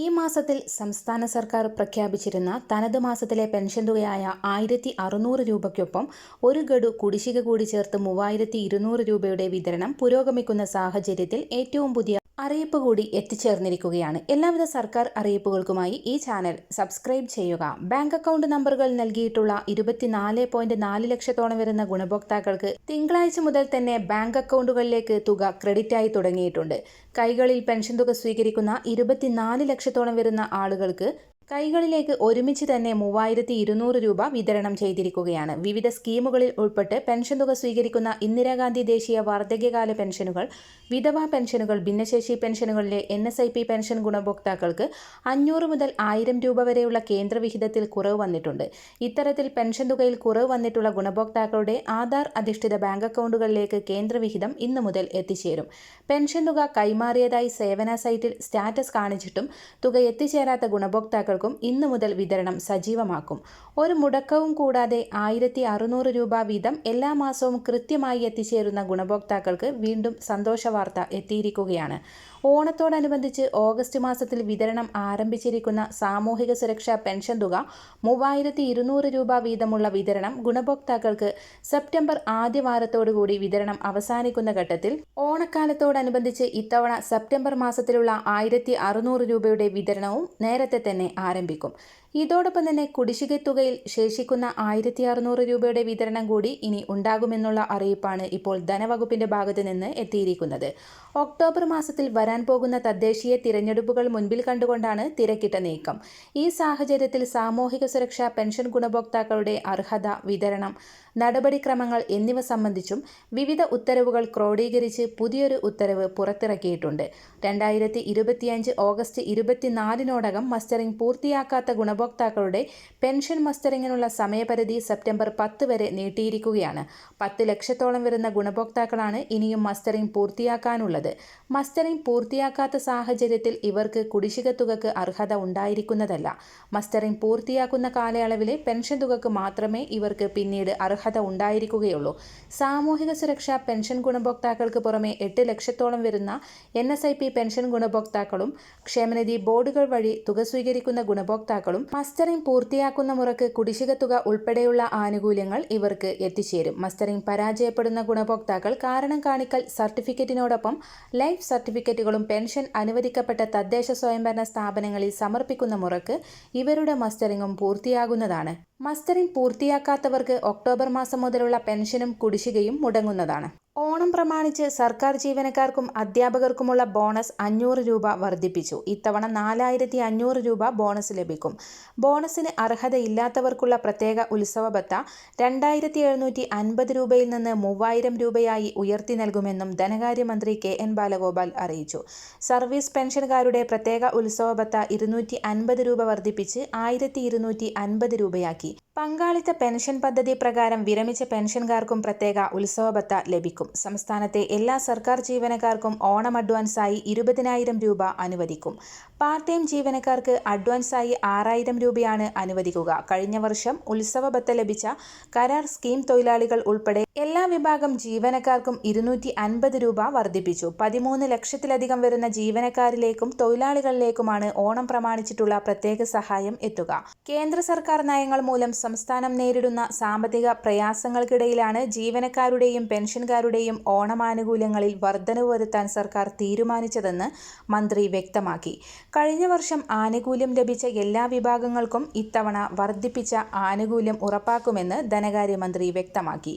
ഈ മാസത്തിൽ സംസ്ഥാന സർക്കാർ പ്രഖ്യാപിച്ചിരുന്ന തനത് മാസത്തിലെ പെൻഷൻ തുകയായ ആയിരത്തി അറുന്നൂറ് രൂപയ്ക്കൊപ്പം ഒരു ഗഡു കുടിശ്ശിക കൂടി ചേർത്ത് മൂവായിരത്തി ഇരുന്നൂറ് രൂപയുടെ വിതരണം പുരോഗമിക്കുന്ന സാഹചര്യത്തിൽ ഏറ്റവും പുതിയ അറിയിപ്പ് കൂടി എത്തിച്ചേർന്നിരിക്കുകയാണ്. എല്ലാവിധ സർക്കാർ അറിയിപ്പുകൾക്കുമായി ഈ ചാനൽ സബ്സ്ക്രൈബ് ചെയ്യുക. ബാങ്ക് അക്കൗണ്ട് നമ്പറുകൾ നൽകിയിട്ടുള്ള ഇരുപത്തിനാല് പോയിന്റ് നാല് ലക്ഷത്തോളം വരുന്ന ഗുണഭോക്താക്കൾക്ക് തിങ്കളാഴ്ച മുതൽ തന്നെ ബാങ്ക് അക്കൗണ്ടുകളിലേക്ക് തുക ക്രെഡിറ്റ് ആയി തുടങ്ങിയിട്ടുണ്ട്. കൈകളിൽ പെൻഷൻ തുക സ്വീകരിക്കുന്ന ഇരുപത്തിനാല് ലക്ഷത്തോളം വരുന്ന ആളുകൾക്ക് കൈകളിലേക്ക് ഒരുമിച്ച് തന്നെ മൂവായിരത്തി ഇരുന്നൂറ് രൂപ വിതരണം ചെയ്തിരിക്കുകയാണ്. വിവിധ സ്കീമുകളിൽ ഉൾപ്പെട്ട് പെൻഷൻ തുക സ്വീകരിക്കുന്ന ഇന്ദിരാഗാന്ധി ദേശീയ വാർദ്ധക്യകാല പെൻഷനുകൾ വിധവാ പെൻഷനുകൾ ഭിന്നശേഷി പെൻഷനുകളിലെ N S I P pension ഗുണഭോക്താക്കൾക്ക് അഞ്ഞൂറ് മുതൽ ആയിരം രൂപ വരെയുള്ള കേന്ദ്രവിഹിതത്തിൽ കുറവ് വന്നിട്ടുണ്ട്. ഇത്തരത്തിൽ പെൻഷൻ തുകയിൽ കുറവ് വന്നിട്ടുള്ള ഗുണഭോക്താക്കളുടെ ആധാർ അധിഷ്ഠിത ബാങ്ക് അക്കൗണ്ടുകളിലേക്ക് കേന്ദ്രവിഹിതം ഇന്നു മുതൽ എത്തിച്ചേരും. പെൻഷൻ തുക കൈമാറിയതായി സേവന സൈറ്റിൽ സ്റ്റാറ്റസ് കാണിച്ചിട്ടും തുക എത്തിച്ചേരാത്ത ഗുണഭോക്താക്കൾക്കും ഇന്നു മുതൽ വിതരണം സജീവമാക്കും. ഒരു മുടക്കവും കൂടാതെ ആയിരത്തി അറുന്നൂറ് രൂപ വീതം എല്ലാ മാസവും കൃത്യമായി എത്തിച്ചേരുന്ന ഗുണഭോക്താക്കൾക്ക് വീണ്ടും സന്തോഷവാർത്ത എത്തിയിരിക്കുകയാണ്. ഓണത്തോടനുബന്ധിച്ച് ഓഗസ്റ്റ് മാസത്തിൽ വിതരണം ആരംഭിച്ചിരിക്കുന്ന സാമൂഹിക സുരക്ഷാ പെൻഷൻ തുക മൂവായിരത്തി ഇരുന്നൂറ് രൂപ വീതമുള്ള വിതരണം ഗുണഭോക്താക്കൾക്ക് സെപ്റ്റംബർ ആദ്യ വാരത്തോടുകൂടി വിതരണം അവസാനിക്കുന്ന ഘട്ടത്തിൽ ഓണക്കാലത്തോടനുബന്ധിച്ച് ഇത്തവണ സെപ്റ്റംബർ മാസത്തിലുള്ള ആയിരത്തി അറുന്നൂറ് രൂപയുടെ വിതരണവും നേരത്തെ തന്നെ ആരംഭിക്കും. ഇതോടൊപ്പം തന്നെ കുടിശ്ശിക തുകയിൽ ശേഷിക്കുന്ന ആയിരത്തി അറുന്നൂറ് രൂപയുടെ വിതരണം കൂടി ഇനി ഉണ്ടാകുമെന്നുള്ള അറിയിപ്പാണ് ഇപ്പോൾ ധനവകുപ്പിന്റെ ഭാഗത്ത് നിന്ന് എത്തിയിരിക്കുന്നത്. ഒക്ടോബർ മാസത്തിൽ വരാൻ പോകുന്ന തദ്ദേശീയ തിരഞ്ഞെടുപ്പുകൾ മുൻപിൽ കണ്ടുകൊണ്ടാണ് തിരക്കിട്ട നീക്കം. ഈ സാഹചര്യത്തിൽ സാമൂഹിക സുരക്ഷാ പെൻഷൻ ഗുണഭോക്താക്കളുടെ അർഹത വിതരണം നടപടിക്രമങ്ങൾ എന്നിവ സംബന്ധിച്ചും വിവിധ ഉത്തരവുകൾ ക്രോഡീകരിച്ച് പുതിയൊരു ഉത്തരവ് പുറത്തിറക്കിയിട്ടുണ്ട്. രണ്ടായിരത്തി ഓഗസ്റ്റ് ഇരുപത്തിനാലിനോടകം മസ്റ്ററിംഗ് പൂർത്തിയാക്കാത്ത ഗുണഭോക്താക്കളുടെ പെൻഷൻ മസ്റ്ററിങ്ങിനുള്ള സമയപരിധി സെപ്റ്റംബർ പത്ത് വരെ നീട്ടിയിരിക്കുകയാണ്. പത്ത് ലക്ഷത്തോളം വരുന്ന ഗുണഭോക്താക്കളാണ് ഇനിയും മസ്റ്ററിംഗ് പൂർത്തിയാക്കാനുള്ളത്. മസ്റ്ററിംഗ് പൂർത്തിയാക്കാത്ത സാഹചര്യത്തിൽ ഇവർക്ക് കുടിശ്ശിക തുകക്ക് അർഹത ഉണ്ടായിരിക്കുന്നതല്ല. മസ്റ്ററിംഗ് പൂർത്തിയാക്കുന്ന കാലയളവിലെ പെൻഷൻ തുകക്ക് മാത്രമേ ഇവർക്ക് പിന്നീട് അർഹത ഉണ്ടായിരിക്കുകയുള്ളൂ. സാമൂഹിക സുരക്ഷാ പെൻഷൻ ഗുണഭോക്താക്കൾക്ക് പുറമെ എട്ട് ലക്ഷത്തോളം വരുന്ന N S I P pension ഗുണഭോക്താക്കളും ക്ഷേമനിധി ബോർഡുകൾ വഴി തുക സ്വീകരിക്കുന്ന ഗുണഭോക്താക്കളും മസ്റ്ററിംഗ് പൂർത്തിയാക്കുന്ന മുറക്ക് കുടിശ്ശിക തുക ഉൾപ്പെടെയുള്ള ആനുകൂല്യങ്ങൾ ഇവർക്ക് എത്തിച്ചേരും. മസ്റ്ററിംഗ് പരാജയപ്പെടുന്ന ഗുണഭോക്താക്കൾ കാരണം കാണിക്കൽ സർട്ടിഫിക്കറ്റിനോടൊപ്പം ലൈഫ് സർട്ടിഫിക്കറ്റുകളും പെൻഷൻ അനുവദിക്കപ്പെട്ട തദ്ദേശ സ്വയംഭരണ സ്ഥാപനങ്ങളിൽ സമർപ്പിക്കുന്ന മുറക്ക് ഇവരുടെ മസ്റ്ററിംഗും പൂർത്തിയാകുന്നതാണ്. മസ്റ്ററിംഗ് പൂർത്തിയാക്കാത്തവർക്ക് ഒക്ടോബർ മാസം മുതലുള്ള പെൻഷനും കുടിശ്ശികയും മുടങ്ങുന്നതാണ്. ഓണം പ്രമാണിച്ച് സർക്കാർ ജീവനക്കാർക്കും അധ്യാപകർക്കുമുള്ള ബോണസ് അഞ്ഞൂറ് രൂപ വർദ്ധിപ്പിച്ചു. ഇത്തവണ നാലായിരത്തി അഞ്ഞൂറ് രൂപ ബോണസ് ലഭിക്കും. ബോണസിന് അർഹതയില്ലാത്തവർക്കുള്ള പ്രത്യേക ഉത്സവ ബത്ത രണ്ടായിരത്തി എഴുന്നൂറ്റി അൻപത് രൂപയിൽ നിന്ന് മൂവായിരം രൂപയായി ഉയർത്തി നൽകുമെന്നും ധനകാര്യമന്ത്രി കെ എൻ ബാലഗോപാൽ അറിയിച്ചു. സർവീസ് പെൻഷൻകാരുടെ പ്രത്യേക ഉത്സവ ബത്ത ഇരുന്നൂറ്റി അൻപത് രൂപ വർദ്ധിപ്പിച്ച് ആയിരത്തി ഇരുന്നൂറ്റി അൻപത് രൂപയാക്കി. പങ്കാളിത്ത പെൻഷൻ പദ്ധതി പ്രകാരം വിരമിച്ച പെൻഷൻകാർക്കും പ്രത്യേക ഉത്സവ ബത്ത ലഭിക്കും. സംസ്ഥാനത്തെ എല്ലാ സർക്കാർ ജീവനക്കാർക്കും ഓണം അഡ്വാൻസായി ഇരുപതിനായിരം രൂപ അനുവദിക്കും. പാർട്ട് ടൈം ജീവനക്കാർക്ക് അഡ്വാൻസായി ആറായിരം രൂപയാണ് അനുവദിക്കുക. കഴിഞ്ഞ വർഷം ഉത്സവ ബത്ത ലഭിച്ച കരാർ സ്കീം തൊഴിലാളികൾ ഉൾപ്പെടെ എല്ലാ വിഭാഗം ജീവനക്കാർക്കും ഇരുന്നൂറ്റി അൻപത് രൂപ വർദ്ധിപ്പിച്ചു. പതിമൂന്ന് ലക്ഷത്തിലധികം വരുന്ന ജീവനക്കാരിലേക്കും തൊഴിലാളികളിലേക്കുമാണ് ഓണം പ്രമാണിച്ചിട്ടുള്ള പ്രത്യേക സഹായം എത്തുക. കേന്ദ്ര സർക്കാർ നയങ്ങൾ മൂലം സംസ്ഥാനം നേരിടുന്ന സാമ്പത്തിക പ്രയാസങ്ങൾക്കിടയിലാണ് ജീവനക്കാരുടെയും പെൻഷൻകാരുടെയും ഓണമാനുകൂല്യങ്ങളിൽ വർധനവ് വരുത്താൻ സർക്കാർ തീരുമാനിച്ചതെന്ന് മന്ത്രി വ്യക്തമാക്കി. കഴിഞ്ഞ വർഷം ആനുകൂല്യം ലഭിച്ച എല്ലാ വിഭാഗങ്ങൾക്കും ഇത്തവണ വർദ്ധിപ്പിച്ച ആനുകൂല്യം ഉറപ്പാക്കുമെന്ന് ധനകാര്യമന്ത്രി വ്യക്തമാക്കി.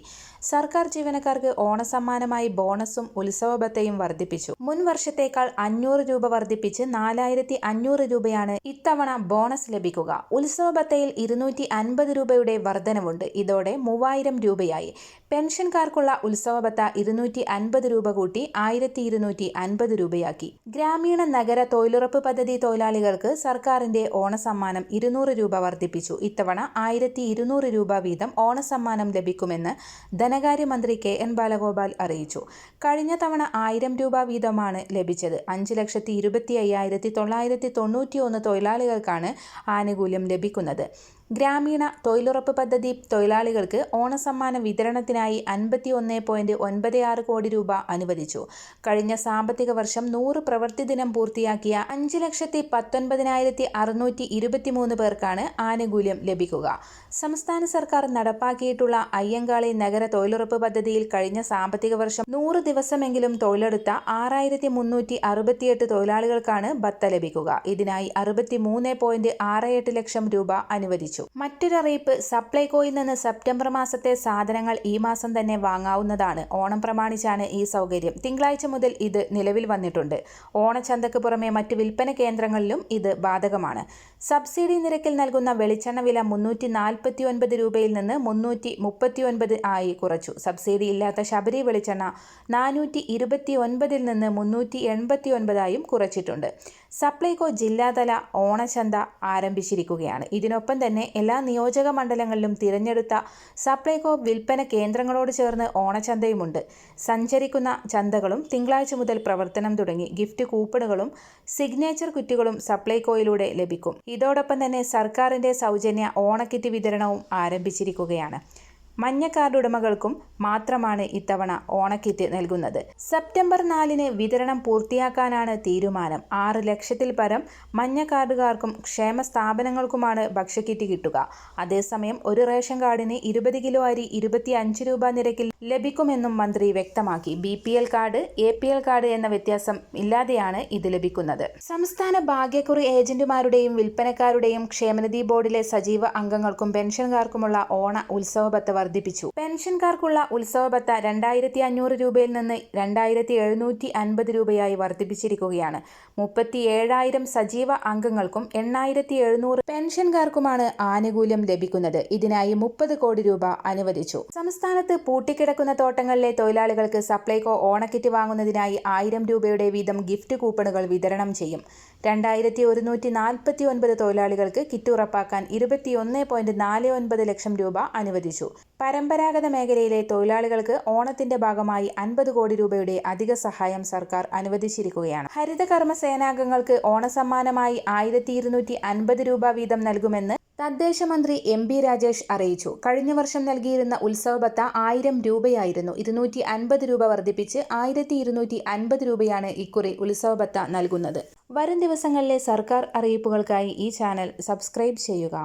സർക്കാർ ജീവനക്കാർക്ക് ഓണസമ്മാനമായി ബോണസും ഉത്സവബത്തയും വർദ്ധിപ്പിച്ചു. മുൻ വർഷത്തേക്കാൾ അഞ്ഞൂറ് രൂപ വർദ്ധിപ്പിച്ച് നാലായിരത്തി അഞ്ഞൂറ് രൂപയാണ് ഇത്തവണ ബോണസ് ലഭിക്കുക. ഉത്സവബത്തയിൽ ഇരുന്നൂറ്റി അൻപത് രൂപയുടെ വർധനവുണ്ട്. ഇതോടെ മൂവായിരം രൂപയായി. പെൻഷൻകാർക്കുള്ള ഉത്സവബത്ത ഇരുന്നൂറ്റി അൻപത് രൂപ കൂട്ടി ആയിരത്തി ഇരുന്നൂറ്റി അൻപത് രൂപയാക്കി. ഗ്രാമീണ നഗര തൊഴിലുറപ്പ് പദ്ധതി തൊഴിലാളികൾക്ക് സർക്കാരിന്റെ ഓണസമ്മാനം ഇരുന്നൂറ് രൂപ വർദ്ധിപ്പിച്ചു. ഇത്തവണ ആയിരത്തി ഇരുന്നൂറ് രൂപ വീതം ഓണസമ്മാനം ലഭിക്കുമെന്ന് ധനകാര്യമന്ത്രി കെ എൻ ബാലഗോപാൽ അറിയിച്ചു. കഴിഞ്ഞ തവണ ആയിരം രൂപ വീതമാണ് ലഭിച്ചത്. അഞ്ച് ലക്ഷത്തി ഇരുപത്തി അയ്യായിരത്തി തൊള്ളായിരത്തി തൊണ്ണൂറ്റി ഒന്ന് തൊഴിലാളികൾക്കാണ് ആനുകൂല്യം ലഭിക്കുന്നത്. ഗ്രാമീണ തൊഴിലുറപ്പ് പദ്ധതി തൊഴിലാളികൾക്ക് ഓണസമ്മാന വിതരണത്തിനായി അൻപത്തി ഒന്ന് പോയിന്റ് ഒൻപത് ആറ് കോടി രൂപ അനുവദിച്ചു. കഴിഞ്ഞ സാമ്പത്തിക വർഷം നൂറ് പ്രവൃത്തി ദിനം പൂർത്തിയാക്കിയ അഞ്ച് ലക്ഷത്തി പത്തൊൻപതിനായിരത്തി അറുന്നൂറ്റി ഇരുപത്തിമൂന്ന് പേർക്കാണ് ആനുകൂല്യം ലഭിക്കുക. സംസ്ഥാന സർക്കാർ നടപ്പാക്കിയിട്ടുള്ള അയ്യങ്കാളി നഗര തൊഴിലുറപ്പ് പദ്ധതിയിൽ കഴിഞ്ഞ സാമ്പത്തിക വർഷം നൂറ് ദിവസമെങ്കിലും തൊഴിലെടുത്ത ആറായിരത്തി മുന്നൂറ്റി അറുപത്തിയെട്ട് തൊഴിലാളികൾക്കാണ് ഭത്ത ലഭിക്കുക. ഇതിനായി അറുപത്തി മൂന്ന് പോയിന്റ് ആറ് എട്ട് ലക്ഷം രൂപ അനുവദിച്ചു. മറ്റൊരറിയിപ്പ് സപ്ലൈകോയിൽ നിന്ന് സെപ്റ്റംബർ മാസത്തെ സാധനങ്ങൾ ഈ മാസം തന്നെ വാങ്ങാവുന്നതാണ്. ഓണം പ്രമാണിച്ചാണ് ഈ സൗകര്യം. തിങ്കളാഴ്ച മുതൽ ഇത് നിലവിൽ വന്നിട്ടുണ്ട്. ഓണച്ചന്തക്ക് പുറമെ മറ്റ് വിൽപ്പന കേന്ദ്രങ്ങളിലും ഇത് ബാധകമാണ്. സബ്സിഡി നിരക്കിൽ നൽകുന്ന വെളിച്ചെണ്ണ വില മുന്നൂറ്റി നാൽപ്പത്തി ഒൻപത് രൂപയിൽ നിന്ന് മുന്നൂറ്റി മുപ്പത്തി ഒൻപത് ആയി കുറച്ചു. സബ്സിഡി ഇല്ലാത്ത ശബരി വെളിച്ചെണ്ണ നാനൂറ്റി ഇരുപത്തി ഒൻപതിൽ നിന്ന് മുന്നൂറ്റി എൺപത്തി ഒൻപതായും കുറച്ചിട്ടുണ്ട്. സപ്ലൈകോ ജില്ലാതല ഓണചന്ത ആരംഭിച്ചിരിക്കുകയാണ്. ഇതിനൊപ്പം തന്നെ എല്ലാ നിയോജക മണ്ഡലങ്ങളിലും തിരഞ്ഞെടുത്ത സപ്ലൈകോ വിൽപ്പന കേന്ദ്രങ്ങളോട് ചേർന്ന് ഓണചന്തയുമുണ്ട്. സഞ്ചരിക്കുന്ന ചന്തകളും തിങ്കളാഴ്ച മുതൽ പ്രവർത്തനം തുടങ്ങി. ഗിഫ്റ്റ് കൂപ്പണുകളും സിഗ്നേച്ചർ കുറ്റുകളും സപ്ലൈകോയിലൂടെ ലഭിക്കും. ഇതോടൊപ്പം തന്നെ സർക്കാരിന്റെ സൗജന്യ ഓണക്കിറ്റ് വിതരണവും ആരംഭിച്ചിരിക്കുകയാണ്. മഞ്ഞ കാർഡ് ഉടമകൾക്കും മാത്രമാണ് ഇത്തവണ ഓണക്കിറ്റ് നൽകുന്നത്. സെപ്റ്റംബർ നാലിന് വിതരണം പൂർത്തിയാക്കാനാണ് തീരുമാനം. ആറ് ലക്ഷത്തിൽ പരം മഞ്ഞ കാർഡുകാർക്കും ക്ഷേമ സ്ഥാപനങ്ങൾക്കുമാണ് ഭക്ഷ്യക്കിറ്റ് കിട്ടുക. അതേസമയം ഒരു റേഷൻ കാർഡിന് ഇരുപത് കിലോ അരി ഇരുപത്തി അഞ്ച് രൂപ നിരക്കിൽ ലഭിക്കുമെന്നും മന്ത്രി വ്യക്തമാക്കി. B P L card A P L card എന്ന വ്യത്യാസം ഇല്ലാതെയാണ് ഇത് ലഭിക്കുന്നത്. സംസ്ഥാന ഭാഗ്യക്കുറി ഏജന്റുമാരുടെയും വിൽപ്പനക്കാരുടെയും ക്ഷേമനിധി ബോർഡിലെ സജീവ അംഗങ്ങൾക്കും പെൻഷൻകാർക്കുമുള്ള ഓണ ഉത്സവബത്ത വർദ്ധിപ്പിച്ചു. പെൻഷൻകാർക്കുള്ള ഉത്സവബത്ത രണ്ടായിരത്തി അഞ്ഞൂറ് രൂപയിൽ നിന്ന് രണ്ടായിരത്തി എഴുന്നൂറ്റി അൻപത് രൂപയായി വർദ്ധിപ്പിച്ചിരിക്കുകയാണ്. മുപ്പത്തി ഏഴായിരം സജീവ അംഗങ്ങൾക്കും എണ്ണായിരത്തി എഴുന്നൂറ് പെൻഷൻകാർക്കുമാണ് ആനുകൂല്യം ലഭിക്കുന്നത്. ഇതിനായി മുപ്പത് കോടി രൂപ അനുവദിച്ചു. സംസ്ഥാനത്ത് പൂട്ടിക്കിടക്കുന്ന തോട്ടങ്ങളിലെ തൊഴിലാളികൾക്ക് സപ്ലൈകോ ഓണക്കിറ്റ് വാങ്ങുന്നതിനായി ആയിരം രൂപയുടെ വീതം ഗിഫ്റ്റ് കൂപ്പണുകൾ വിതരണം ചെയ്യും. രണ്ടായിരത്തി ഒരുന്നൂറ്റി നാൽപ്പത്തി ഒൻപത് തൊഴിലാളികൾക്ക് കിറ്റ് ഉറപ്പാക്കാൻ ഇരുപത്തിയൊന്ന് പോയിന്റ് നാല് ഒൻപത് ലക്ഷം രൂപ അനുവദിച്ചു. പരമ്പരാഗത മേഖലയിലെ തൊഴിലാളികൾക്ക് ഓണത്തിന്റെ ഭാഗമായി അൻപത് കോടി രൂപയുടെ അധിക സഹായം സർക്കാർ അനുവദിച്ചിരിക്കുകയാണ്. ഹരിത കർമ്മസേനാംഗങ്ങൾക്ക് ഓണസമ്മാനമായി ആയിരത്തി ഇരുന്നൂറ്റി അൻപത് രൂപ വീതം നൽകുമെന്ന് തദ്ദേശ മന്ത്രി എം ബി രാജേഷ് അറിയിച്ചു. കഴിഞ്ഞ വർഷം നൽകിയിരുന്ന ഉത്സവബത്ത ആയിരം രൂപയായിരുന്നു ഇരുന്നൂറ്റി അൻപത് രൂപ വർദ്ധിപ്പിച്ച് ആയിരത്തി ഇരുന്നൂറ്റി അൻപത് രൂപയാണ് ഇക്കുറി ഉത്സവബത്ത നൽകുന്നത്. വരും ദിവസങ്ങളിലെ സർക്കാർ അറിയിപ്പുകൾക്കായി ഈ ചാനൽ സബ്സ്ക്രൈബ് ചെയ്യുക.